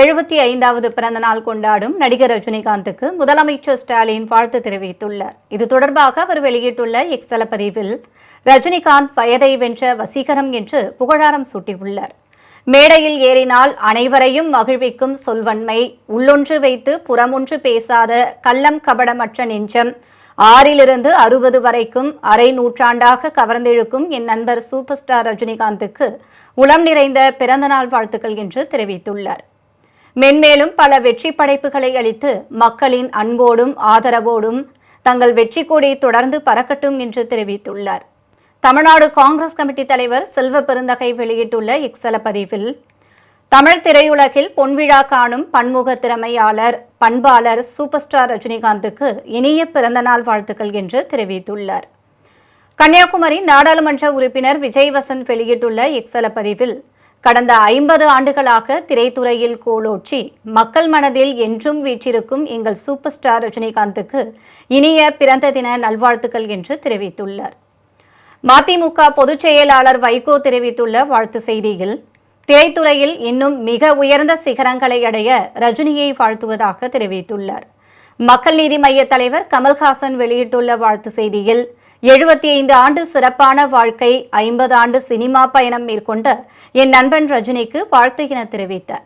எழுபத்தி ஐந்தாவது பிறந்த நாள் கொண்டாடும் நடிகர் ரஜினிகாந்துக்கு முதலமைச்சர் ஸ்டாலின் வாழ்த்து தெரிவித்துள்ளார். இது தொடர்பாக அவர் வெளியிட்டுள்ள எக்ஸல பதிவில் ரஜினிகாந்த் வயதை வென்ற வசீகரம் என்று புகழாரம் சூட்டியுள்ளார். மேடையில் ஏறினால் அனைவரையும் மகிழ்விக்கும் சொல்வன்மை உள்ளொன்று வைத்து புறமொன்று பேசாத கள்ளம் கபடமற்ற நெஞ்சம் ஆறிலிருந்து அறுபது வரைக்கும் அரை நூற்றாண்டாக கவர்ந்திழுக்கும் என் நண்பர் சூப்பர் ஸ்டார் ரஜினிகாந்துக்கு உளம் நிறைந்த பிறந்தநாள் வாழ்த்துக்கள் என்று தெரிவித்துள்ளார். மென்மேலும் பல வெற்றி படைப்புகளை அளித்து மக்களின் அன்போடும் ஆதரவோடும் தங்கள் வெற்றி கொடி தொடர்ந்து பறக்கட்டும் என்று தெரிவித்துள்ளார். தமிழ்நாடு காங்கிரஸ் கமிட்டி தலைவர் செல்வ பெருந்தகை வெளியிட்டுள்ள இக்சல பதிவில் தமிழ் திரையுலகில் பொன்விழா காணும் பன்முக திறமையாளர் பண்பாளர் சூப்பர் ஸ்டார் ரஜினிகாந்துக்கு இனிய பிறந்தநாள் வாழ்த்துக்கள் என்று தெரிவித்துள்ளார். கன்னியாகுமரி நாடாளுமன்ற உறுப்பினர் விஜய் வசந்த் வெளியிட்டுள்ள இக்சல பதிவில் கடந்த ஐம்பது ஆண்டுகளாக திரைத்துறையில் கோலோற்றி மக்கள் மனதில் என்றும் வீற்றிருக்கும் எங்கள் சூப்பர் ஸ்டார் ரஜினிகாந்துக்கு இனிய பிறந்த தின நல்வாழ்த்துக்கள் என்று தெரிவித்துள்ளார். மதிமுக பொதுச் செயலாளர் வைகோ தெரிவித்துள்ள வாழ்த்து செய்தியில் திரைத்துறையில் இன்னும் மிக உயர்ந்த சிகரங்களை அடைய ரஜினியை வாழ்த்துவதாக தெரிவித்துள்ளார். மக்கள் நீதி மைய தலைவர் கமல்ஹாசன் வெளியிட்டுள்ள வாழ்த்து செய்தியில் எழுபத்தி ஐந்து ஆண்டு சிறப்பான வாழ்க்கை ஐம்பது ஆண்டு சினிமா பயணம் மேற்கொண்ட என் நண்பன் ரஜினிக்கு வாழ்த்து என தெரிவித்தார்.